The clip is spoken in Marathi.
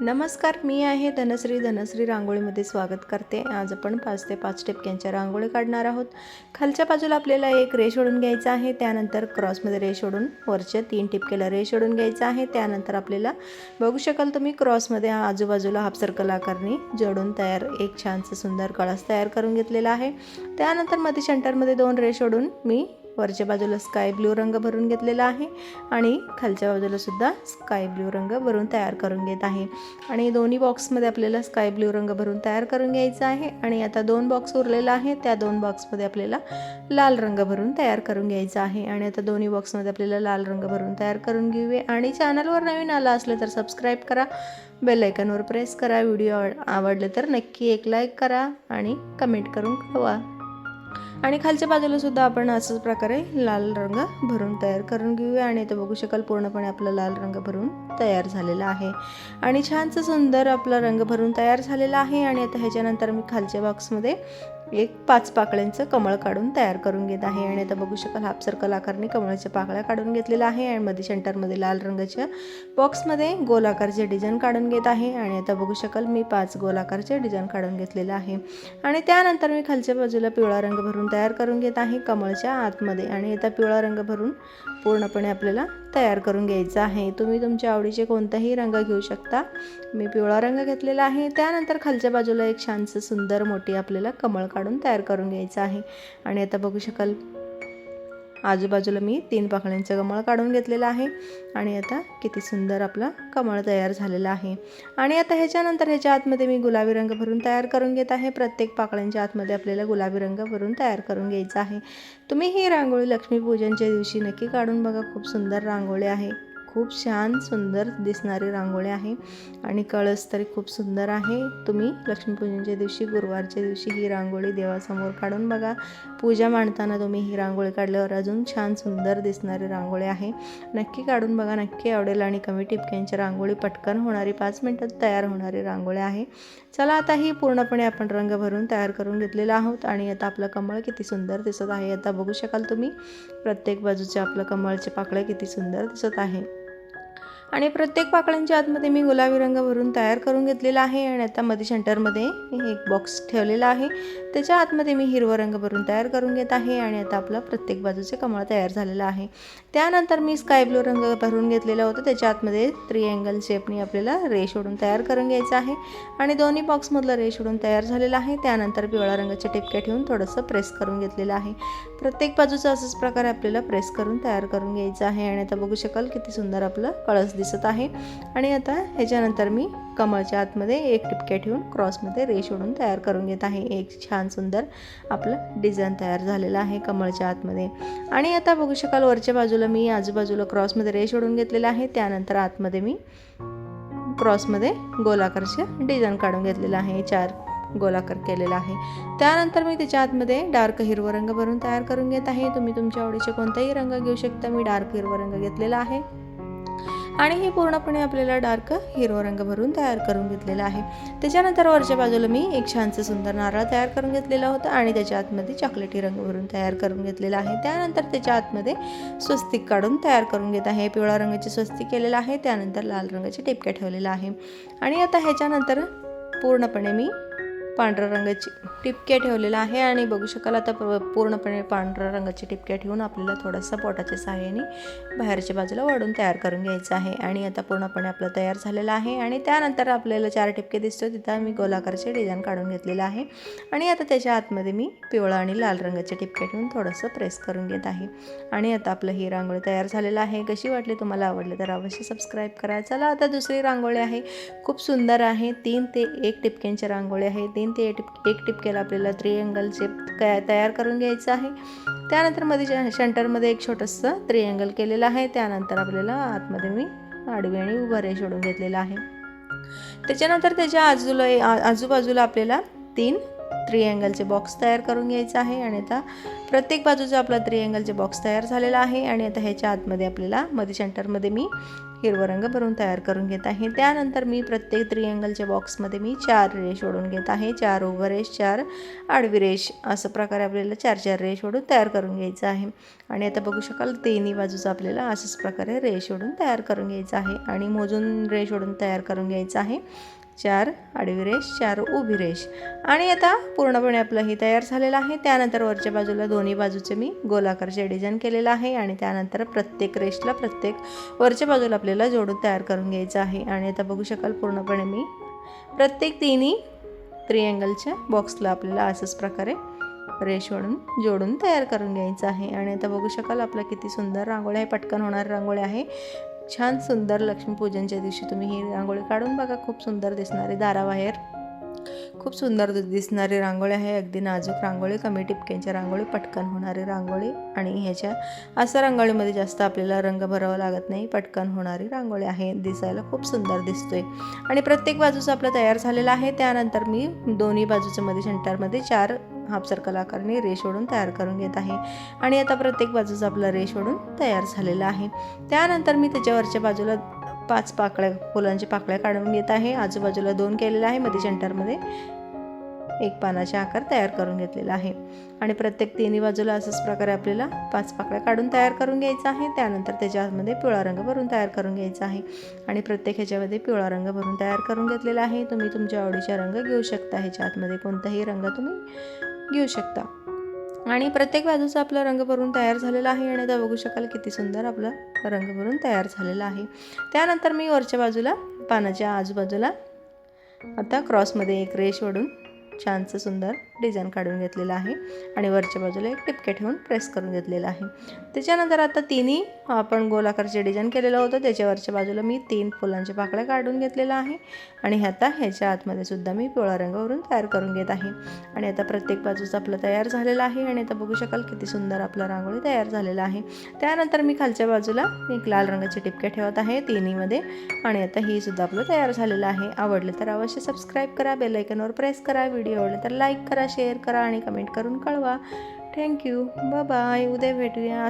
नमस्कार मी आहे धनश्री. धनश्री रांगोळीमध्ये स्वागत करते. आज आपण पाच ते पाच टिपक्यांच्या रांगोळी काढणार आहोत. खालच्या बाजूला आपल्याला एक रेश ओढून घ्यायचा आहे. त्यानंतर क्रॉसमध्ये रेश ओढून वरच्या तीन टिपकेला रेश ओढून घ्यायचा आहे. त्यानंतर आपल्याला बघू शकाल तुम्ही क्रॉसमध्ये आजूबाजूला हाफ सर्कल आकारणी जोडून तयार एक छानसं सुंदर कळस तयार करून घेतलेला आहे. त्यानंतरमध्ये सेंटरमध्ये दोन रेश ओढून मी वरच्या बाजूला स्काय ब्ल्यू रंग भरून घेतलेला आहे आणि खालच्या बाजूला सुद्धा स्काय ब्ल्यू रंग भरून तयार करून घेत आहे. आणि दोन्ही बॉक्समध्ये आपल्याला स्काय ब्ल्यू रंग भरून तयार करून घ्यायचा आहे. आणि आता दोन बॉक्स उरलेला आहे. त्या दोन बॉक्समध्ये आपल्याला लाल रंग भरून तयार करून घ्यायचा आहे. आणि आता दोन्ही बॉक्समध्ये आपल्याला लाल रंग भरून तयार करून घेऊया. आणि चॅनलवर नवीन आला असलं तर सबस्क्राईब करा. बेल आयकॉनवर प्रेस करा. व्हिडिओ आवड आवडले तर नक्की एक लाईक करा आणि कमेंट करून कळवा. आणि खालच्या बाजूला सुद्धा आपण असंच प्रकारे लाल रंग भरून तयार करून घेऊया आणि इथं बघू शकाल पूर्णपणे आपला लाल रंग भरून तयार झालेला आहे. आणि छानसं सुंदर आपला रंग भरून तयार झालेला आहे आणि आता ह्याच्यानंतर मी खालच्या बॉक्समध्ये एक पाच पाकळ्यांचं कमळ काढून तयार करून घेत आहे. आणि आता बघू शकाल हाफ सर्कल आकारने कमळाच्या पाकळ्या काढून घेतलेल्या आहे आणि मध्ये सेंटरमध्ये लाल रंगाच्या बॉक्समध्ये गोलाकारचे डिझाईन काढून घेत आहे. आणि आता बघू शकाल मी पाच गोलाकारचे डिझाईन काढून घेतलेलं आहे. आणि त्यानंतर मी खालच्या बाजूला पिवळा रंग भरून तयार करून घेत आहे कमळच्या आतमध्ये. आणि आता पिवळा रंग भरून पूर्णपणे आपल्याला तयार करून घ्यायचा आहे. तुम्ही तुमच्या आवडीचे कोणताही रंग घेऊ शकता. मी पिवळा रंग घेतलेला आहे. त्यानंतर खालच्या बाजूला एक छानसं सुंदर मोठी आपल्याला कमळ काढून तयार करून घ्यायचं आहे. आणि आता बघू शकाल आजूबाजूला मी तीन पाकळ्यांचं कमळ काढून घेतलेलं आहे. आणि आता किती सुंदर आपला कमळ तयार झालेला आहे. आणि आता ह्याच्यानंतर ह्याच्या आतमध्ये मी गुलाबी रंग भरून तयार करून घेत आहे. प्रत्येक पाकळ्यांच्या आतमध्ये आपल्याला गुलाबी रंग भरून तयार करून घ्यायचा आहे. तुम्ही ही रांगोळी लक्ष्मीपूजनच्या दिवशी नक्की काढून बघा. खूप सुंदर रांगोळी आहे. खूप छान सुंदर दिसणारी रांगोळी आहे. आणि कळस तरी खूप सुंदर आहे. तुम्ही लक्ष्मीपूजनच्या दिवशी गुरुवारच्या दिवशी ही रांगोळी देवासमोर काढून बघा. पूजा मांडताना तुम्ही ही रांगोळी काढल्यावर अजून छान सुंदर दिसणारी रांगोळी आहे. नक्की काढून बघा. नक्की आवडेल आणि कमी टिपक्यांची रांगोळी पटकन होणारी पाच मिनटात तयार होणारी रांगोळी आहे. चला आता ही पूर्णपणे आपण रंग भरून तयार करून घेतलेला आहोत. आणि आता आपलं कमळ किती सुंदर दिसत आहे आता बघू शकाल तुम्ही. प्रत्येक बाजूचे आपलं कमळचे पाकळे किती सुंदर दिसत आहे. आणि प्रत्येक पाकळ्यांच्या आतमध्ये मी गुलाबी रंग भरून तयार करून घेतलेला आहे आणि आता मध्ये सेंटरमध्ये एक बॉक्स ठेवलेला आहे. त्याच्या आतमध्ये मी हिरवा रंग भरून तयार करून घेत आहे आणि आता आपलं प्रत्येक बाजूचे कमळ तयार झालेलं आहे. त्यानंतर मी स्काय ब्लू रंग भरून घेतलेला होता. त्याच्या आतमध्ये त्रिअँगल शेपनी आपल्याला रेश ओढून तयार करून घ्यायचं आहे. आणि दोन्ही बॉक्समधलं रेश ओढून तयार झालेला आहे. त्यानंतर पिवळा रंगाच्या टिपक्या ठेवून थोडंसं प्रेस करून घेतलेलं आहे. प्रत्येक बाजूचं असंच प्रकारे आपल्याला प्रेस करून तयार करून घ्यायचं आहे. आणि आता बघू शकाल किती सुंदर आपलं कळस दिसत आहे. आणि आता ह्याच्यानंतर मी कमळच्या आतमध्ये एक टिपक्या ठेवून क्रॉसमध्ये रेश ओढून तयार करून घेत आहे. एक छान सुंदर आपलं डिझाईन तयार झालेलं आहे कमळच्या आतमध्ये. आणि आता बघू शकाल वरच्या बाजूला मी आजूबाजूला क्रॉसमध्ये रेश ओढून घेतलेलं आहे. त्यानंतर आतमध्ये मी क्रॉसमध्ये गोलाकारचे डिझाईन काढून घेतलेलं आहे. चार गोलाकार केलेला आहे. त्यानंतर मी त्याच्या आतमध्ये डार्क हिरवा रंग भरून तयार करून घेत आहे. तुम्ही तुमच्या आवडीचे कोणताही रंग घेऊ शकता. मी डार्क हिरवा रंग घेतलेला आहे. आणि हे पूर्णपणे आपल्याला डार्क हिरवा रंग भरून तयार करून घेतलेला आहे. त्याच्यानंतर वरच्या बाजूला मी एक छानसं सुंदर नारळ तयार करून घेतलेला होता आणि त्याच्या आतमध्ये चॉकलेटी रंग भरून तयार करून घेतलेला आहे. त्यानंतर त्याच्या आतमध्ये स्वस्तिक काढून तयार करून घेत आहे. पिवळा रंगाची स्वस्तिक केलेलं आहे. त्यानंतर लाल रंगाचे टिपक्या ठेवलेला आहे. आणि आता ह्याच्यानंतर पूर्णपणे मी पांढऱ्या रंगाची टिपक्या ठेवलेला आहे आणि बघू शकाल आता प- पूर्णपणे पांढऱ्या रंगाची टिपक्या ठेवून आपल्याला थोडासा पोटाच्या सहाय्याने बाहेरच्या बाजूला वाढून तयार करून घ्यायचं आहे. आणि आता पूर्णपणे आपलं तयार झालेलं आहे आणि त्यानंतर आपल्याला चार टिपके दिसतो तिथं मी गोलाकारचे डिझाईन काढून घेतलेलं आहे. आणि आता त्याच्या आतमध्ये मी पिवळा आणि लाल रंगाचे टिपके ठेवून थोडंसं प्रेस करून घेत आहे. आणि आता आपलं ही रांगोळी तयार झालेलं आहे. कशी वाटली तुम्हाला आवडलं तर अवश्य सबस्क्राईब करा. चला आता दुसरी रांगोळी आहे. खूप सुंदर आहे. तीन ते एक टिपक्यांची रांगोळी आहे. तीन ते टिप एक टिपक्याला आपल्याला त्रिअँगल शेप तयार करून घ्यायचं आहे. त्यानंतरमध्ये शंटरमध्ये एक छोटंसं त्रिअँगल केलेलं आहे. त्यानंतर आपल्याला आतमध्ये मी आडवी आणि उभा रेष ओढून घेतलेला आहे. त्याच्यानंतर त्याच्या आजूला आजूबाजूला आपल्याला तीन त्रिअँगलचे बॉक्स तयार करून घ्यायचं आहे. आणि आता प्रत्येक बाजूचा आपला त्रिअँगलचे बॉक्स तयार झालेला आहे. आणि आता ह्याच्या आतमध्ये आपल्याला मध्ये सेंटरमध्ये मी हिरवा रंग भरून तयार करून घेत आहे. त्यानंतर मी प्रत्येक त्रिअँगलच्या बॉक्समध्ये मी चार रेष ओढून घेत आहे. चार उभं रेष चार आडवी रेष असं प्रकारे आपल्याला चार चार रेष ओढून तयार करून घ्यायचं आहे. आणि आता बघू शकाल तिन्ही बाजूचं आपल्याला अशाच प्रकारे रेष ओढून तयार करून घ्यायचं आहे. आणि मोजून रेष ओढून तयार करून घ्यायचं आहे. चार आडवी रेष चार उभी रेष. आणि आता पूर्णपणे आपलं हे तयार झालेलं आहे. त्यानंतर वरच्या बाजूला दोन्ही बाजूचे मी गोलाकारचे डिझाईन केलेलं आहे आणि त्यानंतर प्रत्येक रेषला प्रत्येक वरच्या बाजूला आपल्याला जोडून तयार करून घ्यायचं आहे. आणि आता बघू शकाल पूर्णपणे मी प्रत्येक तिन्ही त्रिअँगलच्या बॉक्सला आपल्याला असंच प्रकारे रेश म्हणून जोडून तयार करून घ्यायचं आहे. आणि आता बघू शकाल आपलं किती सुंदर रांगोळी आहे. पटकन होणारी रांगोळी आहे. छान सुंदर लक्ष्मीपूजनच्या दिवशी तुम्ही ही रांगोळी काढून बघा. खूप सुंदर दिसणारी दाराबाहेर. खूप सुंदर दिसणारी रांगोळी आहे. अगदी नाजूक रांगोळी कमी टिपक्यांच्या रांगोळी पटकन होणारी रांगोळी. आणि ह्याच्या असं रांगोळीमध्ये जास्त आपल्याला रंग भरावा लागत नाही पटकन होणारी रांगोळी आहे. दिसायला खूप सुंदर दिसतोय. आणि प्रत्येक बाजूचं आपलं तयार झालेलं आहे. त्यानंतर मी दोन्ही बाजूच्या मध्ये सेंटरमध्ये चार हाफ सर्कल आकारने रेष ओढून तयार करून घेत आहे. आणि आता प्रत्येक बाजूचं आपला रेष ओढून तयार झालेला आहे. त्यानंतर मी त्याच्यावरच्या बाजूला पाच पाकळ्या फुलांच्या पाकळ्या काढून घेत आहे. आजूबाजूला दोन केलेलं आहे. मध्ये सेंटरमध्ये एक पानाचे आकार तयार करून घेतलेला आहे. आणि प्रत्येक तिन्ही बाजूला असंच प्रकारे आपल्याला पाच पाकळ्या काढून तयार करून घ्यायचं आहे. त्यानंतर त्याच्यामध्ये पिवळा रंग भरून तयार करून घ्यायचा आहे. आणि प्रत्येक ह्याच्यामध्ये पिवळा रंग भरून तयार करून घेतलेला आहे. तुम्ही तुमच्या आवडीचा रंग घेऊ शकता. ह्याच्या आतमध्ये कोणताही रंग तुम्ही घेऊ शकता. आणि प्रत्येक बाजूचा आपला रंग भरून तयार झालेला आहे आणि आता बघू शकाल किती सुंदर आपला रंग भरून तयार झालेला आहे. त्यानंतर मी वरच्या बाजूला पानाच्या आजूबाजूला आता क्रॉसमध्ये एक रेष ओढून छानसं सुंदर डिझाईन काढून घेतलेला आहे आणि वरच्या बाजूला एक टिपके ठेवून प्रेस करून घेतलेला आहे. त्याच्यानंतर आता तिन्ही आपण गोलाकारचे डिझाईन केलेलं होतं. त्याच्यावरच्या बाजूला मी तीन फुलांच्या पाकळ्या काढून घेतलेलं आहे आणि आता ह्याच्या आतमध्ये सुद्धा मी पिवळा रंगावरून तयार करून घेत आहे. आणि आता प्रत्येक बाजूचं आपलं तयार झालेलं आहे आणि आता बघू शकाल किती सुंदर आपला रांगोळी तयार झालेला आहे. त्यानंतर मी खालच्या बाजूला एक लाल रंगाचे टिपके ठेवत आहे तिन्हीमध्ये आणि आता ही सुद्धा आपलं तयार झालेलं आहे. आवडलं तर अवश्य सबस्क्राईब करा बेलायकनवर प्रेस करा. व्हिडिओ आवडला तर लाईक करा करा शेअर करा आणि कमेंट करून कळवा. थँक्यू बाय उद्या भेटूया.